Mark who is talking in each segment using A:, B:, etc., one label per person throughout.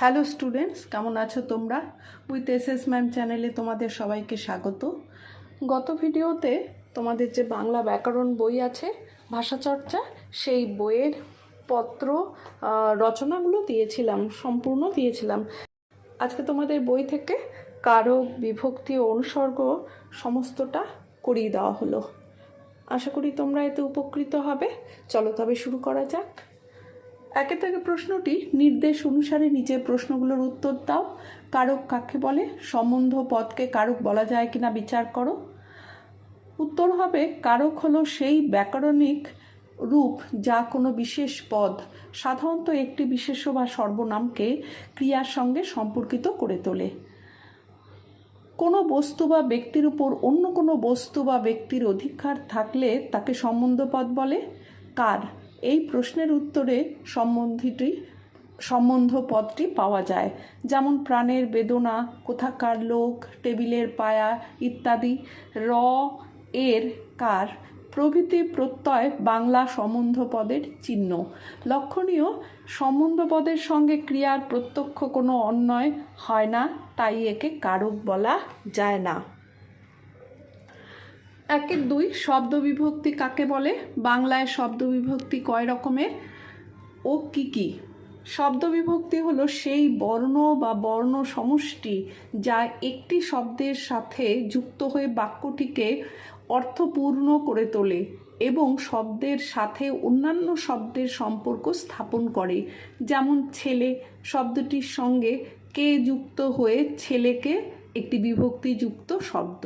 A: Hello students, কেমন আছো তোমরা? উইথ এস এস ম্যাম চ্যানেলে তোমাদের সবাইকে স্বাগত। গত ভিডিওতে তোমাদের যে বাংলা ব্যাকরণ বই আছে, ভাষাচর্চা, সেই বইয়ের পত্র রচনাগুলো দিয়েছিলাম, সম্পূর্ণ দিয়েছিলাম। আজকে তোমাদের বই থেকে কারক বিভক্তি অনুসর্গ সমস্তটা করিয়ে দেওয়া হলো। আশা করি তোমরা এতে উপকৃত হবে। চলো তবে শুরু করা যাক। একে থেকে প্রশ্নটি নির্দেশ অনুসারে নিচের প্রশ্নগুলোর উত্তর দাও। কারক কাকে বলে? সম্বন্ধ পদকে কারক বলা যায় কিনা বিচার করো। উত্তর হবে, কারক হলো সেই ব্যাকরণিক রূপ যা কোনো বিশেষ পদ, সাধারণত একটি বিশেষ বা সর্বনামকে ক্রিয়ার সঙ্গে সম্পর্কিত করে তোলে। কোনো বস্তু বা ব্যক্তির উপর অন্য কোনো বস্তু বা ব্যক্তির অধিকার থাকলে তাকে সম্বন্ধপদ বলে। কার? এই প্রশ্নের উত্তরে সম্বন্ধিটি, সম্বন্ধ পদটি পাওয়া যায়। যেমন প্রাণের বেদনা, কোথাকার লোক, টেবিলের পায়া ইত্যাদি। র এর কার প্রভৃতি প্রত্যয় বাংলা সম্বন্ধ পদের চিহ্ন। লক্ষণীয়, সম্বন্ধ পদের সঙ্গে ক্রিয়ার প্রত্যক্ষ কোনো অন্যয় হয় না, তাই একে কারক বলা যায় না। একের দুই শব্দ বিভক্তি কাকে বলে? বাংলায় শব্দ বিভক্তি কয় রকমের? ও কি কি? শব্দ বিভক্তি হলো সেই বর্ণ বা বর্ণ সমষ্টি যা একটি শব্দের সাথে যুক্ত হয়ে বাক্যটিকে অর্থপূর্ণ করে তোলে এবং শব্দের সাথে অন্যান্য শব্দের সম্পর্ক স্থাপন করে। যেমন ছেলে, শব্দটির সঙ্গে কে যুক্ত হয়ে ছেলেকে একটি বিভক্তিযুক্ত শব্দ।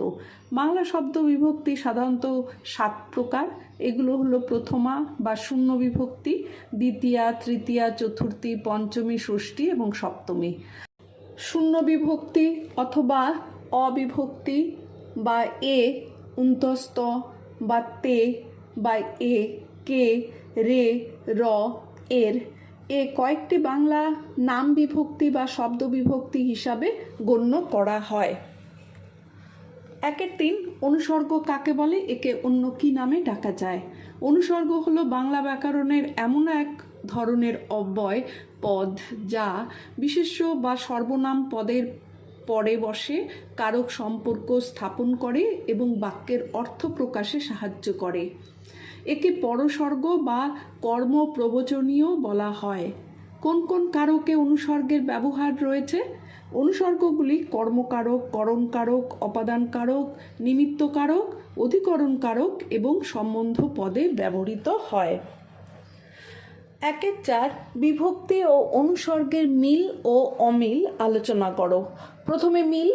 A: বাংলা শব্দ বিভক্তি সাধারণত সাত প্রকার। এগুলো হলো প্রথমা বা শূন্য বিভক্তি, দ্বিতীয়া, তৃতীয়া, চতুর্থী, পঞ্চমী, ষষ্ঠী এবং সপ্তমী। শূন্য বিভক্তি অথবা অবিভক্তি বা এ উন্তস্ত বা তে বা এ, কে, রে, র, এর। এ কয়েকটি বাংলা নাম বিভক্তি বা শব্দ বিভক্তি হিসাবে গণ্য করা হয়। একের তিন অনুসর্গ কাকে বলে? একে অন্য কি নামে ডাকা যায়? অনুসর্গ হলো বাংলা ব্যাকরণের এমন এক ধরনের অব্যয়, পদ, যা বিশেষ্য বা সর্বনাম পদের পরে বসে, কারক সম্পর্ক স্থাপন করে এবং বাক্যের অর্থ প্রকাশে সাহায্য করে। একে পরসর্গ বা কর্ম প্রবচনীয় বলা হয়। কোন কোন কারকে অনুসর্গের ব্যবহার রয়েছে? অনুসর্গগুলি কর্মকারক, করণকারক, অপাদানকারক, নিমিত্তকারক, অধিকরণকারক এবং সম্বন্ধ পদে ব্যবহৃত হয়। একের চার, বিভক্তি ও অনুসর্গের মিল ও অমিল আলোচনা করো। প্রথমে মিল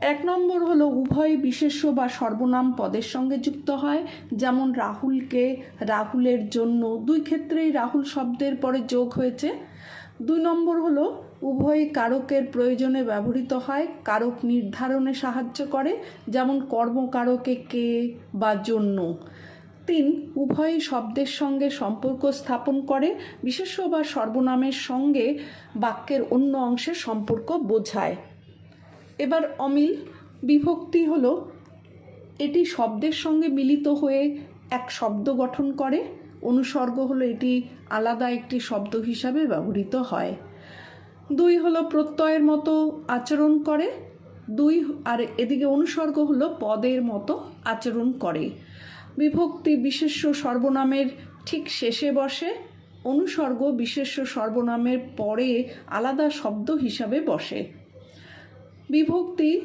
A: এক নম্বর হলো উভয় বিশেষ্য বা সর্বনাম পদের সঙ্গে যুক্ত হয়। যেমন রাহুলকে রাহুলের জন্য দুই ক্ষেত্রেই রাহুল শব্দের পরে যোগ হয়েছে। দুই নম্বর হলো উভয় কারকের প্রয়োজনে ব্যবহৃত হয়, কারক নির্ধারণে সাহায্য করে, যেমন কর্মকারকে কে বা জন্য। তিন, উভয় শব্দের সঙ্গে সম্পর্ক স্থাপন করে, বিশেষ্য বা সর্বনামের সঙ্গে বাক্যের অন্য অংশের সম্পর্ক বোঝায়। এবার অমিল, বিভক্তি হলো, এটি শব্দের সঙ্গে মিলিত হয়ে এক শব্দ গঠন করে, অনুসর্গ হলো এটি আলাদা একটি শব্দ হিসাবে ব্যবহৃত হয়। দুই হলো প্রত্যয়ের মতো আচরণ করে, দুই আর এদিকে অনুসর্গ হলো পদের মতো আচরণ করে। বিভক্তি বিশেষ্য সর্বনামের ঠিক শেষে বসে, অনুসর্গ বিশেষ্য সর্বনামের পরে আলাদা শব্দ হিসাবে বসে। বিভক্তি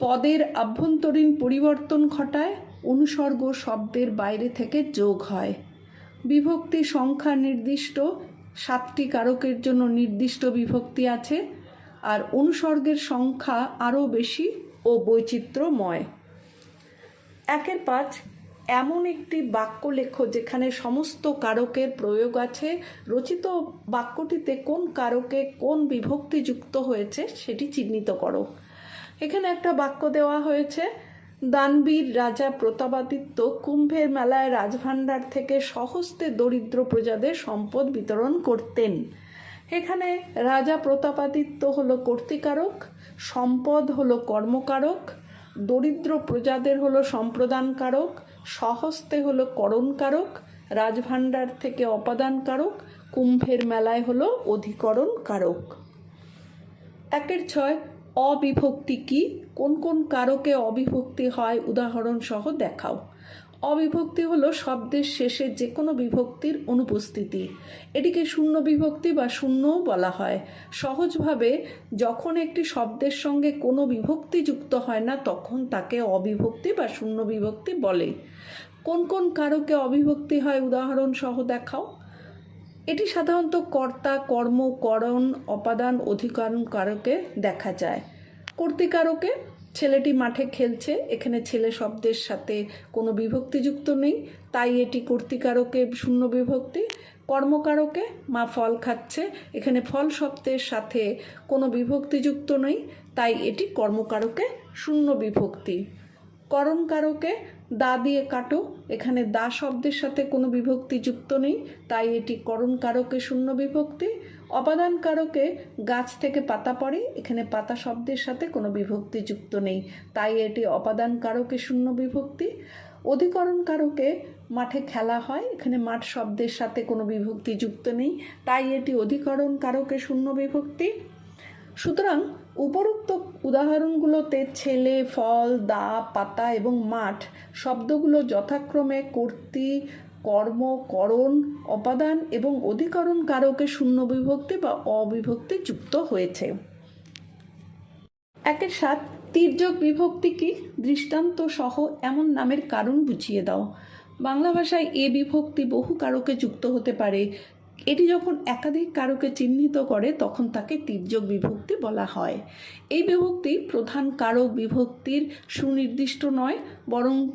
A: পদের আভ্যন্তরীণ পরিবর্তন ঘটায়, অনুসর্গ শব্দের বাইরে থেকে যোগ হয়। বিভক্তি সংখ্যা নির্দিষ্ট, সাতটি কারকের জন্য নির্দিষ্ট বিভক্তি আছে, আর অনুসর্গের সংখ্যা আরও বেশি ও বৈচিত্র্যময়। একের পাঁচ, এমন একটি বাক্য লেখো যেখানে সমস্ত কারকের প্রয়োগ আছে। রচিত বাক্যটিতে কোন কারকে কোন বিভক্তি যুক্ত হয়েছে সেটি চিহ্নিত করো। এখানে একটা বাক্য দেওয়া হয়েছে, দানবীর রাজা প্রতাপাদিত্য কুম্ভের মেলায় রাজভাণ্ডার থেকে সহস্তে দরিদ্র প্রজাদের সম্পদ বিতরণ করতেন। এখানে রাজা প্রতাপাদিত্য হলো কর্তিকারক, সম্পদ হলো কর্মকারক, দরিদ্র প্রজাদের হলো সম্প্রদানকারক, সহস্তে হলো করণকারক, রাজভাণ্ডার থেকে অপাদানকারক, কুম্ভের মেলায় হলো অধিকরণ কারক একের ছয় অবিভক্তি কি? কোন কোন কারকে অবিভক্তি হয়? উদাহরণ সহ দেখাও। অবিভক্তি হলো শব্দের শেষে যে কোনো বিভক্তির অনুপস্থিতি। এটিকে শূন্য বিভক্তি বা শূন্যও বলা হয়। সহজভাবে যখন একটি শব্দের সঙ্গে কোনো বিভক্তি যুক্ত হয় না, তখন তাকে অবিভক্তি বা শূন্য বিভক্তি বলে। কোন কোন কারকে অবিভক্তি হয়? উদাহরণ সহ দেখাও। এটি সাধারণত কর্তা, কর্ম, করণ, অপাদান, অধিকরণ কারকে দেখা যায়। কর্তিকারকে ছেলেটি মাঠে খেলছে, এখানে ছেলে শব্দের সাথে কোনো বিভক্তি যুক্ত নেই, তাই এটি কর্তিকারকে শূন্য বিভক্তি, কর্মকারকে মা ফল খাচ্ছে, এখানে ফল শব্দের সাথে কোনো বিভক্তি যুক্ত নেই, তাই এটি কর্মকারকে শূন্য বিভক্তি। করণ কারকে দা দিয়ে কাটো। এখানে দা শব্দের সাথে কোনো বিভক্তি যুক্ত নেই, তাই এটি করণ কারকে শূন্য বিভক্তি, অপাদান কারকে গাছ থেকে পাতা পড়ে, এখানে পাতা শব্দের সাথে কোনো বিভক্তি যুক্ত নেই, তাই এটি অপাদান কারকে শূন্য বিভক্তি। অধিকরণ কারকে মাঠে খেলা হয়, এখানে মাঠ শব্দের সাথে কোনো বিভক্তি যুক্ত নেই, তাই এটি অধিকরণ কারকে শূন্য বিভক্তি। সুতরাং উপরোক্ত উদাহরণগুলোতে ছেলে, ফল, দা, পাতা এবং মাঠ শব্দগুলো যথাক্রমে কর্তৃ, কর্ম, করণ, অপাদান এবং অধিকরণ কারকে শূন্য বিভক্তি বা অবিভক্তি যুক্ত হয়েছে। একের সাত তির্যক বিভক্তি কি? দৃষ্টান্ত সহ এমন নামের কারণ বুঝিয়ে দাও। বাংলা ভাষায় এ বিভক্তি বহু কারকে যুক্ত হতে পারে। এটি যখন একাধিক কারকে চিহ্নিত করে, তখন তাকে তির্যক বিভক্তি বলা হয়। এই বিভক্তি প্রধান কারক বিভক্তির সুনির্দিষ্ট নয়, বরং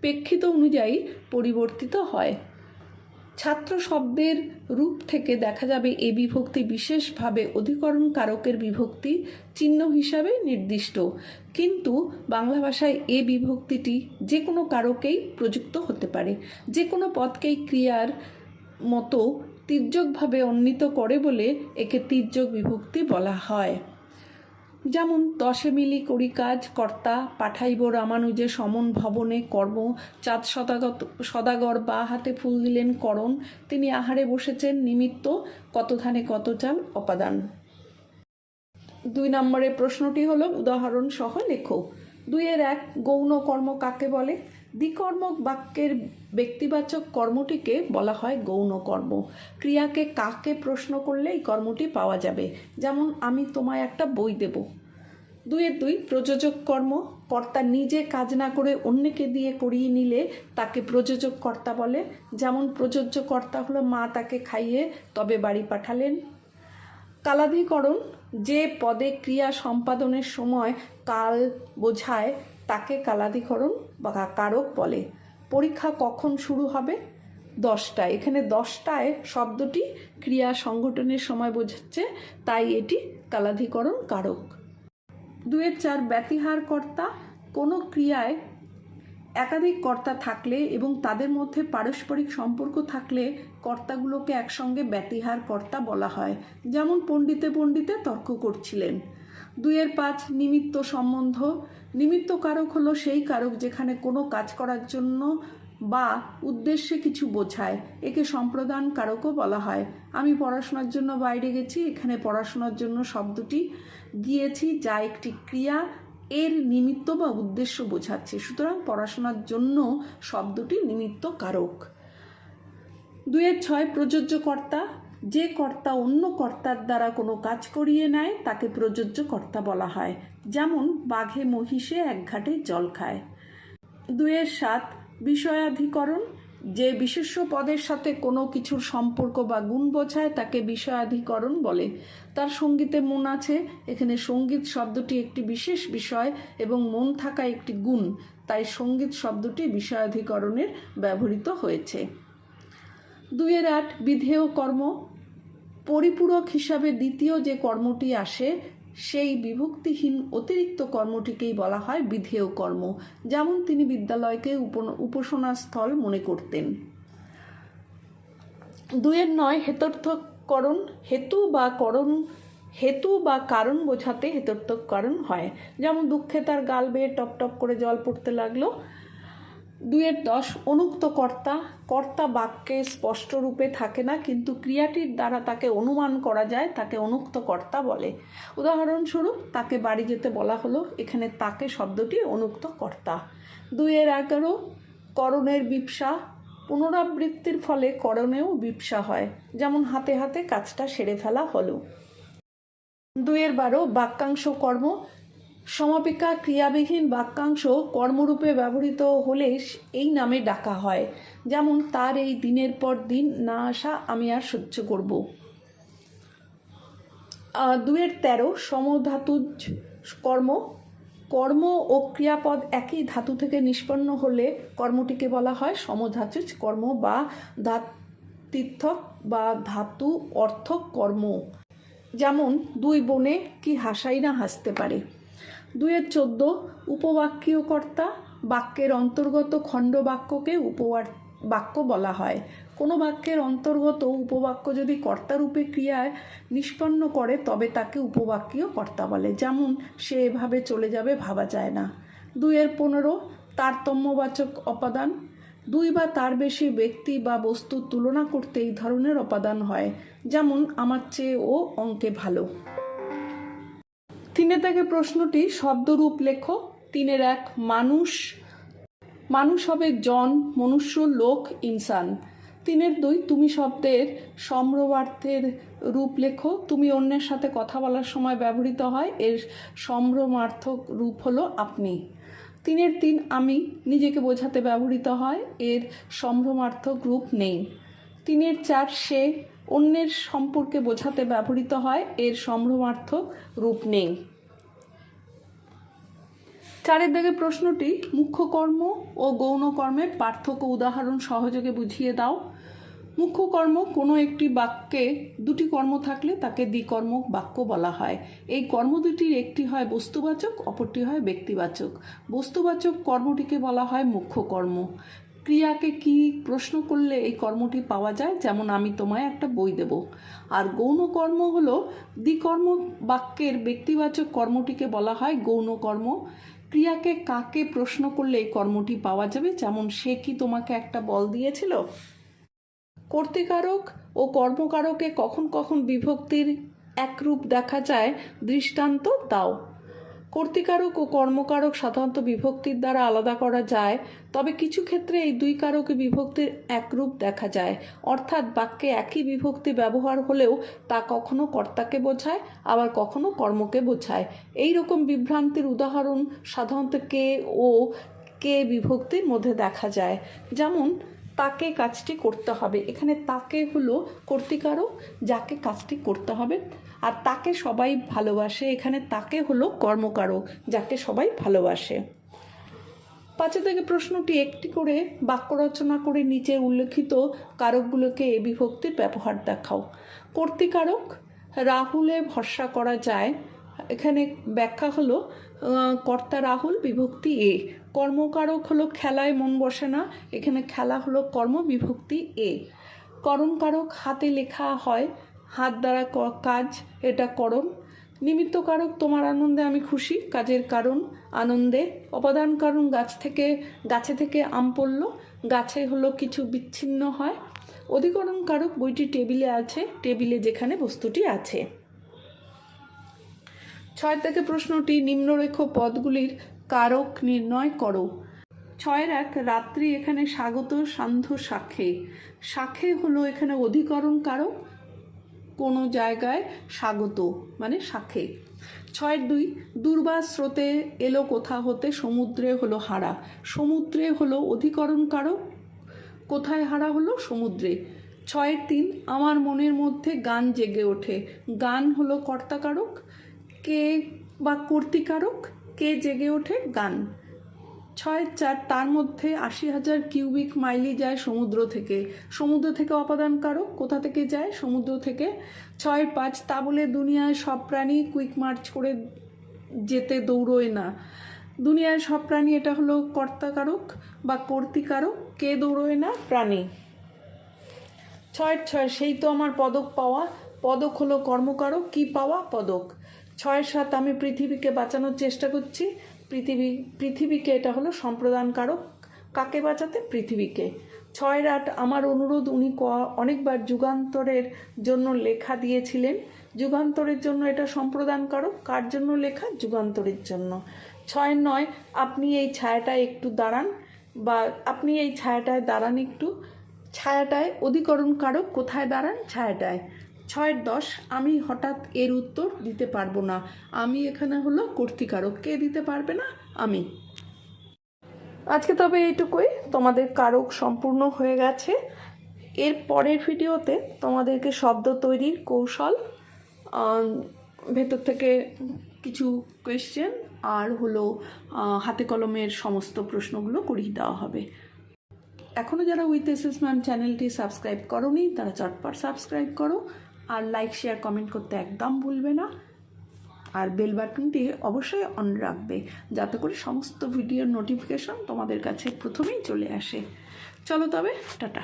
A: প্রেক্ষিত অনুযায়ী পরিবর্তিত হয়। ছাত্র শব্দের রূপ থেকে দেখা যাবে এ বিভক্তি বিশেষভাবে অধিকরণ কারকের বিভক্তি চিহ্ন হিসাবে নির্দিষ্ট। কিন্তু বাংলা ভাষায় এ বিভক্তিটি যে কোনো কারকেই প্রযুক্ত হতে পারে। যে কোনো পদকেই ক্রিয়ার মতো তির্যকভাবে অন্বিত করে বলে একে তির্যক বিভক্তি বলা হয়। যেমন, দশে মিলি করি কাজ, কর্তা, পাঠাইব রামানুজে সমন ভবনে কর্ম, চাঁদ সদাগত, সদাগর বা হাতে ফুল দিলেন করণ, তিনি আহারে বসেছেন নিমিত্ত, কত ধানে কত চাল অপাদান। দুই নম্বরের প্রশ্নটি হলো উদাহরণ সহ লেখো। দুইয়ের এক, গৌণ কর্ম কাকে বলে? দ্বিকর্মক বাক্যের ব্যক্তিবাচক কর্মটিকে বলা হয় গৌণ কর্ম ক্রিয়াকে কাকে প্রশ্ন করলে এই কর্মটি পাওয়া যাবে? যেমন, আমি তোমায় একটা বই দেব। দুইয়ের দুই, প্রযোজক কর্ম। কর্তা নিজে কাজ না করে অন্যকে দিয়ে করিয়ে নিলে তাকে প্রযোজক কর্তা বলে। যেমন, প্রযোজ্য কর্তা হলো মা, তাকে খাইয়ে তবে বাড়ি পাঠালেন। কালাধিকরণ, যে পদে ক্রিয়া সম্পাদনের সময় কাল বোঝায় তাকে কালাধিকরণ বা কারক বলে। পরীক্ষা কখন শুরু হবে? দশটায়। এখানে দশটায় শব্দটি ক্রিয়া সংগঠনের সময় বোঝাচ্ছে, তাই এটি কালাধিকরণ কারক। দুয়ের চার ব্যতিহার কর্তা কোনো ক্রিয়ায় একাধিক কর্তা থাকলে এবং তাদের মধ্যে পারস্পরিক সম্পর্ক থাকলে কর্তাগুলোকে একসঙ্গে ব্যতিহার কর্তা বলা হয়। যেমন পণ্ডিতে পণ্ডিতে তর্ক করছিলেন। দুইয়ের পাঁচ নিমিত্ত সম্বন্ধ। নিমিত্ত কারক হলো সেই কারক যেখানে কোনো কাজ করার জন্য বা উদ্দেশ্যে কিছু বোঝায়। একে সম্প্রদান কারকও বলা হয়। আমি পড়াশোনার জন্য বাইরে গেছি, এখানে পড়াশোনার জন্য শব্দটি গিয়েছি যা একটি ক্রিয়া। এর নিমিত্ত বা উদ্দেশ্য বোঝাচ্ছে। সুতরাং পড়াশোনার জন্য শব্দটি নিমিত্ত কারক। দুয়ের ছয় প্রযোজ্য কর্তা যে কর্তা অন্য কর্তার দ্বারা কোনো কাজ করিয়ে নেয়, তাকে প্রযোজ্য কর্তা বলা হয়। যেমন, বাঘে মহিষে এক ঘাটে জল খায়। দুয়ের সাত, বিষয়াধিকরণ। যে বিশেষ্য পদের সাথে কোনো কিছুর সম্পর্ক বা গুণ বোঝায়, তাকে বিষয়াধিকরণ বলে। তার সঙ্গীতে মন আছে, এখানে সংগীত শব্দটি একটি বিশেষ বিষয় এবং মন থাকা একটি গুণ, তাই সংগীত শব্দটি বিষয়াধিকরণের ব্যবহৃত হয়েছে। দুইয়ের আট, বিধেয় কর্ম। পরিপূরক হিসাবে দ্বিতীয় যে কর্মটি আসে, সেই বিভক্তিহীন অতিরিক্ত কর্মটিকেই বলা হয় বিধেয় কর্ম, যেমন তিনি বিদ্যালয়কে উপ- উপাসনাস্থল মনে করতেন। দুয়ের নয়, হেতর্থকরণ, হেতু বা করণ, হেতু বা কারণ বোঝাতে হেতর্থকরণ হয়। যেমন দুঃখে তার গাল বেয়ে টপ টপ করে জল পড়তে লাগল দুইয়ের দশ অনুক্ত কর্তা কর্তা বাক্যে স্পষ্ট রূপে থাকে না, কিন্তু ক্রিয়াটির দ্বারা তাকে অনুমান করা যায়, তাকে অনুক্ত কর্তা বলে। উদাহরণস্বরূপ, তাকে বাড়ি যেতে বলা হলো, এখানে তাকে শব্দটি অনুক্ত কর্তা দুইয়ের এগারো, করণের বিপসা, পুনরাবৃত্তির ফলে করণেও বিপসা হয়, যেমন হাতে হাতে কাজটা সেরে ফেলা হলো। দুইয়ের বারো, বাক্যাংশ কর্ম সমাপিকা ক্রিয়াবিহীন বাক্যাংশ কর্মরূপে ব্যবহৃত হলে এই নামে ডাকা হয়। যেমন তার এই দিনের পর দিন না আসা আমি আর সহ্য করব। আহ, দুইয়ের তেরো সমধাতুজ কর্ম। কর্ম ও ক্রিয়াপদ একই ধাতু থেকে নিষ্পন্ন হলে কর্মটিকে বলা হয় সমধাতুজ কর্ম বা ধাতির্থক বা ধাতু অর্থক কর্ম। যেমন দুই বনে কি হাসাই না হাসতে পারে? দুইয়ের চোদ্দ উপবাক্যীয় কর্তা বাক্যের অন্তর্গত খণ্ড বাক্যকে উপবার বাক্য বলা হয়। কোনো বাক্যের অন্তর্গত উপবাক্য যদি কর্তারূপে ক্রিয়ায় নিষ্পন্ন করে, তবে তাকে উপবাক্যীয় কর্তা বলে। যেমন, সে এভাবে চলে যাবে ভাবা যায় না। দুইয়ের পনেরো, তারতম্যবাচক অপাদান। দুই বা তার বেশি ব্যক্তি বা বস্তুর তুলনা করতে এই ধরনের অপাদান হয়। যেমন, আমার চেয়ে ও অঙ্কে ভালো। তিনে থেকে প্রশ্নটি শব্দরূপ লেখো। তিনের এক, মানুষ। মানুষ হবে জন, মনুষ্য, লোক, ইনসান। তিনের দুই, তুমি শব্দের সম্ভ্রমার্থের রূপ লেখো। তুমি অন্যের সাথে কথা বলার সময় ব্যবহৃত হয়। এর সম্ভ্রমার্থক রূপ হলো আপনি। তিনের তিন, আমি, নিজেকে বোঝাতে ব্যবহৃত হয়। এর সম্ভ্রমার্থক রূপ নেই। তিনের চার, সে, অন্যের সম্পর্কে বোঝাতে ব্যবহৃত হয়। এর সম্ভ্রমার্থক রূপ নেই। চারের দিকে প্রশ্নটি মুখ্য কর্ম ও গৌণ কর্মের পার্থক্য উদাহরণ সহযোগে বুঝিয়ে দাও। মুখ্য কর্ম কোনো একটি বাক্যে দুটি কর্ম থাকলে তাকে দ্বিকর্মক বাক্য বলা হয়। এই কর্ম দুটির একটি হয় বস্তুবাচক, অপরটি হয় ব্যক্তিবাচক। বস্তুবাচক কর্মটিকে বলা হয় মুখ্য কর্ম ক্রিয়াকে কি প্রশ্ন করলে এই কর্মটি পাওয়া যায়? যেমন, আমি তোমায় একটা বই দেব। আর গৌণ কর্ম হলো দ্বিকর্ম বাক্যের ব্যক্তিবাচক কর্মটিকে বলা হয় গৌণ কর্ম ক্রিয়াকে কাকে প্রশ্ন করলে এই কর্মটি পাওয়া যাবে? যেমন সে কি তোমাকে একটা বল দিয়েছিল? কর্তিকারক ও কর্মকারকে কখন কখন বিভক্তির একরূপ দেখা যায়, দৃষ্টান্ত দাও। কর্তিকারক ও কর্মকারক সাধারণত বিভক্তির দ্বারা আলাদা করা যায়, তবে কিছু ক্ষেত্রে এই দুই কারকে বিভক্তির একরূপ দেখা যায়। অর্থাৎ বাক্যে একই বিভক্তি ব্যবহার হলেও তা কখনো কর্তাকে বোঝায়, আবার কখনো কর্মকে বোঝায়। এই রকম বিভ্রান্তির উদাহরণ সাধারণত কে ও কে বিভক্তির মধ্যে দেখা যায়। যেমন তাকে কাজটি করতে হবে। এখানে তাকে হলো কর্তিকারক, যাকে কাজটি করতে হবে। আর তাকে সবাই ভালোবাসে। এখানে তাকে হলো কর্মকারক, যাকে সবাই ভালোবাসে। পাঁচে থেকে প্রশ্নটি একটি করে বাক্য রচনা করে নিচে উল্লেখিত কারকগুলোকে এ বিভক্তির ব্যবহার দেখাও। কর্তিকারক, রাহুলে ভরসা করা যায়। এখানে ব্যাখ্যা হলো কর্তা রাহুল, বিভক্তি এ। কর্মকারক হলো খেলায় মন বসে না, এখানে খেলা হলো কর্ম বিভক্তি এ। করণকারক হাতে লেখা হয়, হাত দ্বারা কাজ, এটা করণ। নিমিত্তকারক তোমার আনন্দে আমি খুশি, কাজের কারণ আনন্দে। অপাদান কারণ গাছ থেকে, গাছে থেকে আম পড়ল, গাছে হলো কিছু বিচ্ছিন্ন হয়। অধিকরণ কারক বইটি টেবিলে আছে, টেবিলে যেখানে বস্তুটি আছে। ছয় থেকে প্রশ্নটি নিম্নরেখ পদগুলির কারক নির্ণয় করো। ছয়ের এক, রাত্রি এখানে স্বাগত সান্ধ্য শাখে। শাখে হলো এখানে অধিকরণ কারক, কোনো জায়গায় স্বাগত মানে শাখে। ছয়ের দুই, দুর্বা স্রোতে এলো কোথা হতে, সমুদ্রে হলো হারা। সমুদ্রে হলো অধিকরণ কারক, কোথায় হারা হলো, সমুদ্রে। ছয়ের তিন, আমার মনের মধ্যে গান জেগে ওঠে। গান হলো কর্তাকারক কে বা কর্তিকারক কে জেগে ওঠে? গান। ছয়, চার, তার মধ্যে আশি হাজার কিউবিক মাইলি যায় সমুদ্র থেকে। সমুদ্র থেকে অপাদান কারক, কোথা থেকে যায়? সমুদ্র থেকে। ছয়, পাঁচ, তা বলে দুনিয়ায় সব প্রাণী কুইক মার্চ করে যেতে দৌড়োয় না। দুনিয়ায় সব প্রাণী, এটা হলো কর্তাকারক বা কর্তিকারক কে দৌড়োয় না? প্রাণী। ছয়ের ছয়, সেই তো আমার পদক পাওয়া। পদক হলো কর্মকারক। কি পাওয়া? পদক। ছয়ের সাত আমি পৃথিবীকে বাঁচানোর চেষ্টা করছি। পৃথিবী, পৃথিবীকে এটা হলো সম্প্রদানকারক। কাকে বাঁচাতে? পৃথিবীকে। ছয়ের আট আমার অনুরোধ, উনি ক- অনেকবার যুগান্তরের জন্য লেখা দিয়েছিলেন। যুগান্তরের জন্য এটা সম্প্রদান করো কার জন্য লেখা? যুগান্তরের জন্য। ছয় নয় আপনি এই ছায়াটায় একটু দাঁড়ান বা আপনি এই ছায়াটায় দাঁড়ান একটু। ছায়াটায় অধিকরণ কারক কোথায় দাঁড়ান? ছায়াটায়। ছয়ের দশ, আমি হঠাৎ এর উত্তর দিতে পারব না। আমি এখানে হলো কর্তিকারক। কে দিতে পারবে না? আমি। আজকে তবে এইটুকুই। তোমাদের কারক সম্পূর্ণ হয়ে গেছে। এর পরের ভিডিওতে তোমাদেরকে শব্দ তৈরির কৌশল ভেতর থেকে কিছু কোয়েশ্চেন আর হলো হাতে কলমের সমস্ত প্রশ্নগুলো করিয়ে দেওয়া হবে। এখনও যারা উইথ এসএস ম্যাম চ্যানেলটি সাবস্ক্রাইব করোনি, তারা চটপট সাবস্ক্রাইব করো। আর লাইক শেয়ার কমেন্ট করতে একদম ভুলবে না। আর বেল বাটনটি অবশ্যই অন রাখবে, যাতে করে সমস্ত ভিডিওর নোটিফিকেশন তোমাদের কাছে প্রথমেই চলে আসে। চলো তবে, টাটা।